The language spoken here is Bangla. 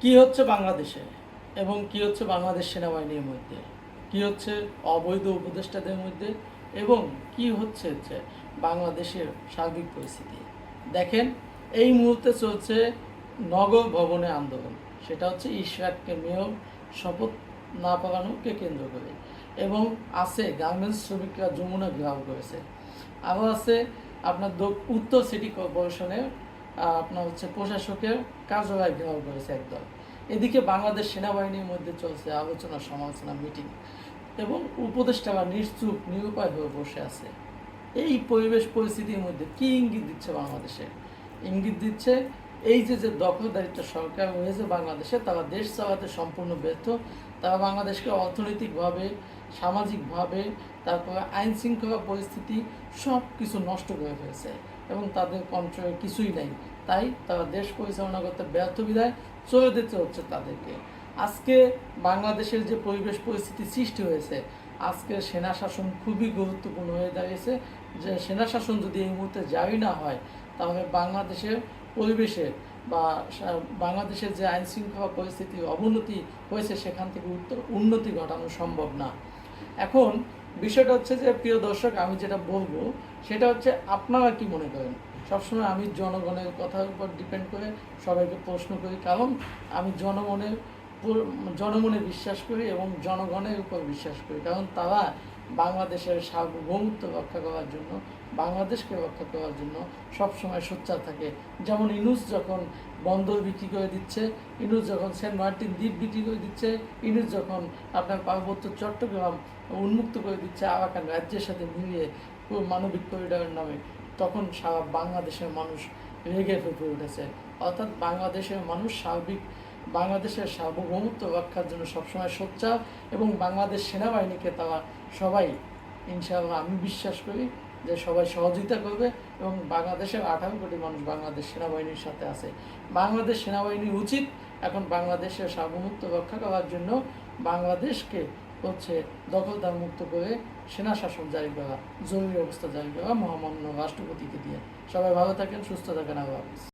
কি হচ্ছে বাংলাদেশে এবং কি হচ্ছে বাংলাদেশ সেনাবাহিনীর মধ্যে? কি হচ্ছে অবৈধ উপদেষ্টাদের মধ্যে এবং কি হচ্ছে যে বাংলাদেশের সার্বিক পরিস্থিতি? দেখেন, এই মুহূর্তে চলছে নগর ভবনে আন্দোলন। সেটা হচ্ছে ইশরাককে মেয়র শপথ না পালানোকে কেন্দ্র করে। এবং আছে গার্মেন্টস শ্রমিকরা যমুনা ঘেরাও করেছে। আরও আছে আপনার উত্তর সিটি কর্পোরেশনের আপনার হচ্ছে প্রশাসকের কার্যালয় ঘেরাও করেছে একদল। এদিকে বাংলাদেশ সেনাবাহিনীর মধ্যে চলছে আলোচনা, সমালোচনা, মিটিং এবং উপদেষ্টা বা নিশ্চুপ, নিরুপায় হয়ে বসে আছে। এই পরিবেশ পরিস্থিতির মধ্যে কি ইঙ্গিত দিচ্ছে বাংলাদেশে? ইঙ্গিত দিচ্ছে এই যে যে দখলদারিত্ব সরকার হয়েছে বাংলাদেশে, তারা দেশ চালাতে সম্পূর্ণ ব্যর্থ। তারা বাংলাদেশকে অর্থনৈতিকভাবে, সামাজিকভাবে, তারপরে আইন শৃঙ্খলা পরিস্থিতি সব কিছু নষ্ট করে ফেলেছে এবং তাদের কন্ট্রোলে কিছুই নাই। তাই তারা দেশ পরিচালনা করতে ব্যর্থ বিদায় চলে দিতে হচ্ছে তাদেরকে। আজকে বাংলাদেশের যে পরিবেশ পরিস্থিতি সৃষ্টি হয়েছে, আজকে সেনা শাসন খুবই গুরুত্বপূর্ণ হয়ে দাঁড়িয়েছে। যে সেনা শাসন যদি এই মুহূর্তে জারি না হয়, তাহলে বাংলাদেশের পরিবেশের বা বাংলাদেশের যে আইন শৃঙ্খলা পরিস্থিতি, অবনতি হয়েছে, সেখান থেকে উত্তর- উন্নতি ঘটানো সম্ভব না। এখন বিষয়টা হচ্ছে যে, প্রিয় দর্শক, আমি যেটা বলব, সেটা হচ্ছে আপনারা কি মনে করেন? সবসময় আমি জনগণের কথার উপর ডিপেন্ড করে সবাইকে প্রশ্ন করি, কারণ আমি জনগণের জনমনে বিশ্বাস করি এবং জনগণের উপর বিশ্বাস করি, কারণ তারা বাংলাদেশের সার্বভৌমত্ব রক্ষা করার জন্য, বাংলাদেশকে রক্ষা করার জন্য সবসময় সোচ্চার থাকে। যেমন ইনুস যখন বন্দর বিক্রি করে দিচ্ছে, ইনুস যখন সেন্ট মার্টিন দ্বীপ বিক্রি করে দিচ্ছে, ইনুস যখন আপনার পার্বত্য চট্টগ্রাম উন্মুক্ত করে দিচ্ছে আরাকান রাজ্যের সাথে মিলিয়ে মানবিক করিডোরের নামে, তখন সারা বাংলাদেশের মানুষ রেগে ফেপে উঠেছে। অর্থাৎ বাংলাদেশের মানুষ সার্বিক বাংলাদেশের সার্বভৌমত্ব রক্ষার জন্য সবসময় সোচ্চার এবং বাংলাদেশ সেনাবাহিনীকে তারা সবাই, ইনশাআল্লাহ আমি বিশ্বাস করি যে সবাই সহযোগিতা করবে এবং বাংলাদেশের আঠারো কোটি মানুষ বাংলাদেশ সেনাবাহিনীর সাথে আছে। বাংলাদেশ সেনাবাহিনীর উচিত এখন বাংলাদেশের সার্বভৌমত্ব রক্ষা করার জন্য বাংলাদেশকে হচ্ছে দখলদার মুক্ত করে সেনা শাসন জারি করা, জরুরি অবস্থা জারি করা মহামান্য রাষ্ট্রপতিকে দিয়ে। সবাই ভালো থাকেন, সুস্থ থাকেন, আল্লাহ